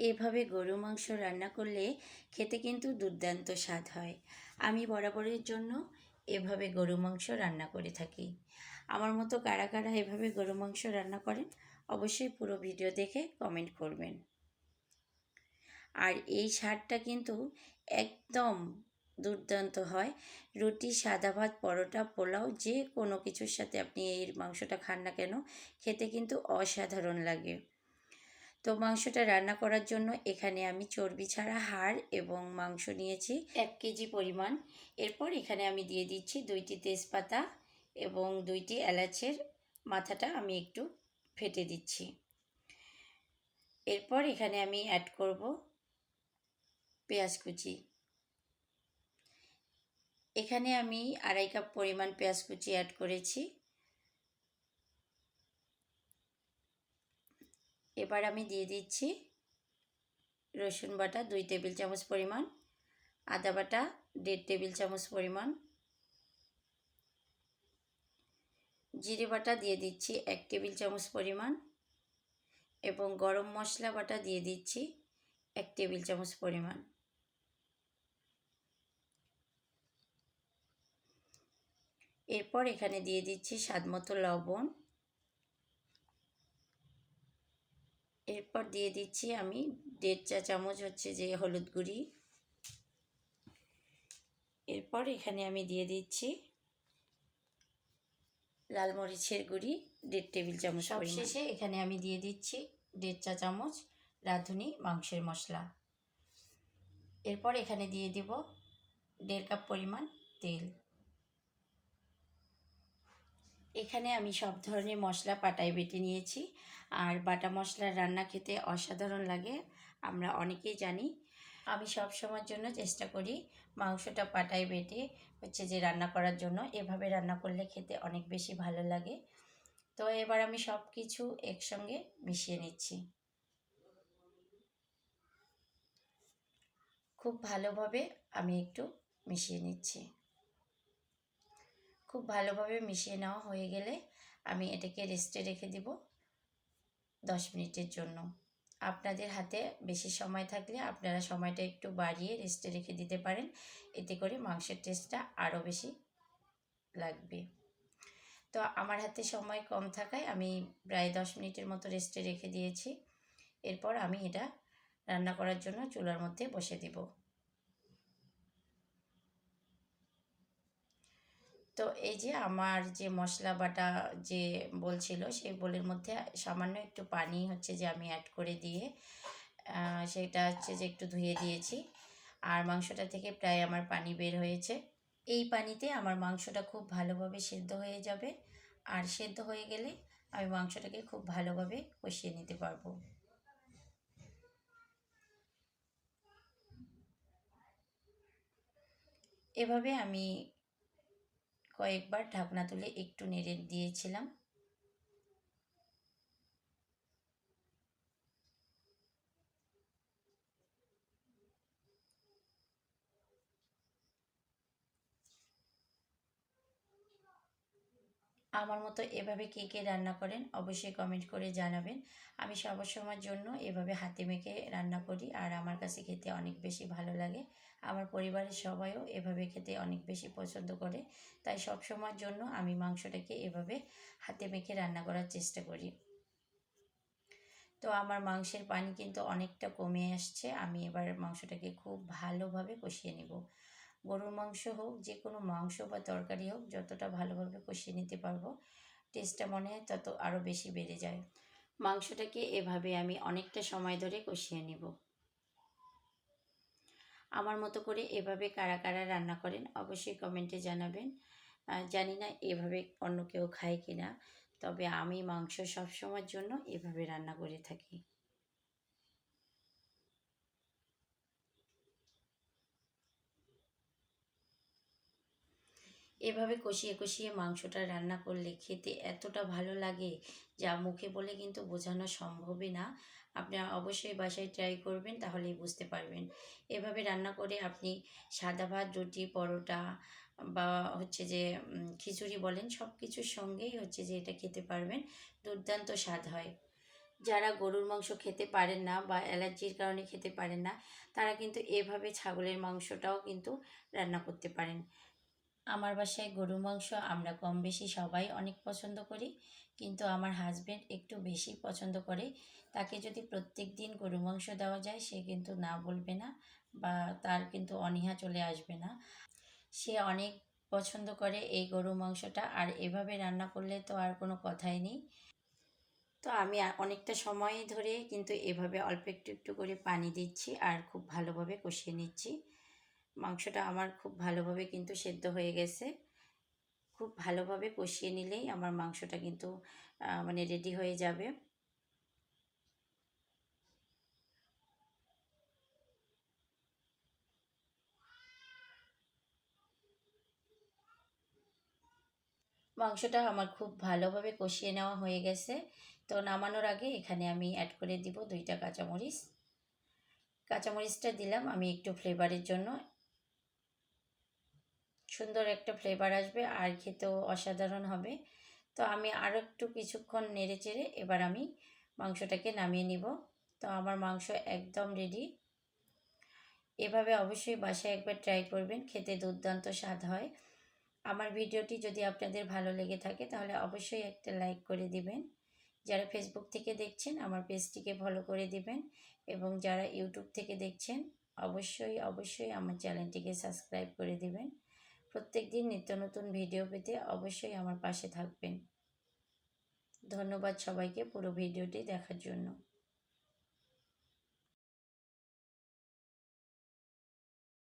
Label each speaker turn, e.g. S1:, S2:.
S1: এভাবে গরু মাংস রান্না করলে খেতে কিন্তু দুর্দান্ত স্বাদ হয়। আমি বরাবরের জন্য এভাবে গরু মাংস রান্না করে থাকি। আমার মতো কারা কারা এভাবে গরু মাংস রান্না করেন, অবশ্যই পুরো ভিডিও দেখে কমেন্ট করবেন। আর এই স্বাদটা কিন্তু একদম দুর্দান্ত হয়। রুটি, সাদা ভাত, পরোটা, পোলাও, যে কোনো কিছুর সাথে আপনি এই মাংসটা খান না কেন, খেতে কিন্তু অসাধারণ লাগে। তো মাংসটা রান্না করার জন্য এখানে আমি চর্বি ছাড়া হাড় এবং মাংস নিয়েছি এক কেজি পরিমাণ। এরপর এখানে আমি দিয়ে দিচ্ছি দুইটি তেজপাতা এবং দুইটি এলাচের মাথাটা আমি একটু ফেটে দিচ্ছি। এরপর এখানে আমি অ্যাড করব পেঁয়াজ কুচি। এখানে আমি আড়াই কাপ পরিমাণ পেঁয়াজ কুচি অ্যাড করেছি। এবার আমি দিয়ে দিচ্ছি রসুন বাটা দুই টেবিল চামচ পরিমাণ, আদা বাটা দেড় টেবিল চামচ পরিমাণ, জিরে বাটা দিয়ে দিচ্ছি এক টেবিল চামচ পরিমাণ এবং গরম মশলা বাটা দিয়ে দিচ্ছি এক টেবিল চামচ পরিমাণ। এরপর এখানে দিয়ে দিচ্ছি স্বাদ মতো লবণ এরপর দিয়ে দিচ্ছি আমি দেড় চা চামচ হচ্ছে যে হলুদ গুঁড়ি। এরপর এখানে আমি দিয়ে দিচ্ছি লাল মরিচের গুঁড়ি দেড় টেবিল চামচ শেষে এখানে আমি দিয়ে দিচ্ছি দেড় চা চামচ রাঁধুনি মাংসের মশলা। এরপর এখানে দিয়ে দিব দেড় কাপ পরিমাণ তেল। এখানে আমি সব ধরনের মশলা পাটায় বেটে নিয়েছি। আর বাটা মশলার রান্না খেতে অসাধারণ লাগে, আমরা অনেকেই জানি। আমি সব সময়ের জন্য চেষ্টা করি মাংসটা পাটায় বেটে হচ্ছে যে রান্না করার জন্য। এভাবে রান্না করলে খেতে অনেক বেশি ভালো লাগে। তো এবার আমি সব কিছু একসঙ্গে মিশিয়ে নিচ্ছি। খুব ভালোভাবে আমি একটু মিশিয়ে নিচ্ছি। খুব ভালোভাবে মিশিয়ে নেওয়া হয়ে গেলে আমি এটাকে রেস্টে রেখে দিব দশ মিনিটের জন্য। আপনাদের হাতে বেশি সময় থাকলে আপনারা সময়টা একটু বাড়িয়ে রেস্টে রেখে দিতে পারেন, এতে করে মাংসের টেস্টটা আরও বেশি লাগবে। তো আমার হাতে সময় কম থাকায় আমি প্রায় দশ মিনিটের মতো রেস্টে রেখে দিয়েছি। এরপর আমি এটা রান্না করার জন্য চুলার মধ্যে বসে দেবো। তো এই যে আমার যে মশলা বাটা যে বলছিল সেই বোলের মধ্যে সামান্য একটু পানি হচ্ছে যে আমি অ্যাড করে দিয়ে সেটা হচ্ছে যে একটু ধুয়ে দিয়েছি। আর মাংসটা থেকে প্রায় আমার পানি বের হয়েছে। এই পানিতে আমার মাংসটা খুব ভালোভাবে সেদ্ধ হয়ে যাবে। আর সেদ্ধ হয়ে গেলে আমি মাংসটাকে খুব ভালোভাবে কষিয়ে নিতে পারব। এভাবে আমি কয়েকবার ঢাকনা তুলে একটু নেড়ে দিয়েছিলাম। আমার মতো এভাবে কে কে রান্না করেন অবশ্যই কমেন্ট করে জানাবেন। আমি সবসময়ের জন্য এভাবে হাতে মেখে রান্না করি আর আমার কাছে খেতে অনেক বেশি ভালো লাগে। আমার পরিবারের সবাইও এভাবে খেতে অনেক বেশি পছন্দ করে। তাই সব সময়ের জন্য আমি মাংসটাকে এভাবে হাতে মেখে রান্না করার চেষ্টা করি। তো আমার মাংসের পানি কিন্তু অনেকটা কমে আসছে। আমি এবার মাংসটাকে খুব ভালোভাবে কষিয়ে নেব। গরুর মাংস হোক যে কোনো মাংস বা তরকারি হোক, যতটা ভালোভাবে কষিয়ে নিতে পারব টেস্টটা মনে হয় তত আরও বেশি বেড়ে যায়। মাংসটাকে এভাবে আমি অনেকটা সময় ধরে কষিয়ে নেব। আমার মতো করে এভাবে কারা কারা রান্না করেন, অবশ্যই কমেন্টে জানাবেন। জানি না এভাবে অন্য কেউ খায় কি না তবে আমি মাংস সবসময়ের জন্য এভাবে রান্না করে থাকি। এভাবে কষিয়ে কষিয়ে মাংসটা রান্না করলে খেতে এতটা ভালো লাগে যা মুখে বলে কিন্তু বোঝানো সম্ভবই না। আপনারা অবশ্যই বাসায় ট্রাই করবেন, তাহলেই বুঝতে পারবেন। এভাবে রান্না করে আপনি সাদা ভাত, রুটি, পরোটা বা হচ্ছে যে খিচুড়ি বলেন সব কিছুর সঙ্গেই হচ্ছে যে এটা খেতে পারবেন। দুর্দান্ত স্বাদ হয়। যারা গরুর মাংস খেতে পারেন না বা অ্যালার্জির কারণে খেতে পারেন না, তারা কিন্তু এভাবে ছাগলের মাংসটাও কিন্তু রান্না করতে পারেন। আমার বাসায় গরু মাংস আমরা কম বেশি সবাই অনেক পছন্দ করি, কিন্তু আমার হাজবেন্ড একটু বেশি পছন্দ করে। তাকে যদি প্রত্যেক দিন গরু মাংস দেওয়া যায়, সে কিন্তু না বলবে না বা তার কিন্তু অনীহা চলে আসবে না। সে অনেক পছন্দ করে এই গরু মাংসটা আর এভাবে রান্না করলে তো আর কোনো কথাই নেই। তো আমি অনেকটা সময় ধরে কিন্তু এভাবে অল্প একটু একটু করে পানি দিচ্ছি আর খুব ভালোভাবে কষিয়ে নিচ্ছি। মাংসটা আমার খুব ভালোভাবে কিন্তু সেদ্ধ হয়ে গেছে। খুব ভালোভাবে কষিয়ে নিলেই আমার মাংসটা কিন্তু মানে রেডি হয়ে যাবে। মাংসটা আমার খুব ভালোভাবে কষিয়ে নেওয়া হয়ে গেছে। তো নামানোর আগে এখানে আমি অ্যাড করে দিব দুইটা কাঁচামরিচ। কাঁচামরিচটা দিলাম আমি একটু ফ্লেভারের জন্য। সুন্দর একটা ফ্লেভার আসবে আর খেতেও অসাধারণ হবে। তো আমি আরও একটু কিছুক্ষণ নেড়ে চেড়ে এবার আমি মাংসটাকে নামিয়ে নিব। তো আমার মাংস একদম রেডি এভাবে অবশ্যই বাসায় একবার ট্রাই করবেন, খেতে দুর্দান্ত স্বাদ হয়। আমার ভিডিওটি যদি আপনাদের ভালো লেগে থাকে তাহলে অবশ্যই একটা লাইক করে দিবেন। যারা ফেসবুক থেকে দেখছেন, আমার পেজটিকে ফলো করে দিবেন এবং যারা ইউটিউব থেকে দেখছেন, অবশ্যই অবশ্যই আমার চ্যানেলটিকে সাবস্ক্রাইব করে দিবেন। প্রত্যেক দিন নিত্য নতুন ভিডিও পেতে অবশ্যই আমার পাশে থাকবেন। ধন্যবাদ সবাইকে পুরো ভিডিওটি দেখার জন্য।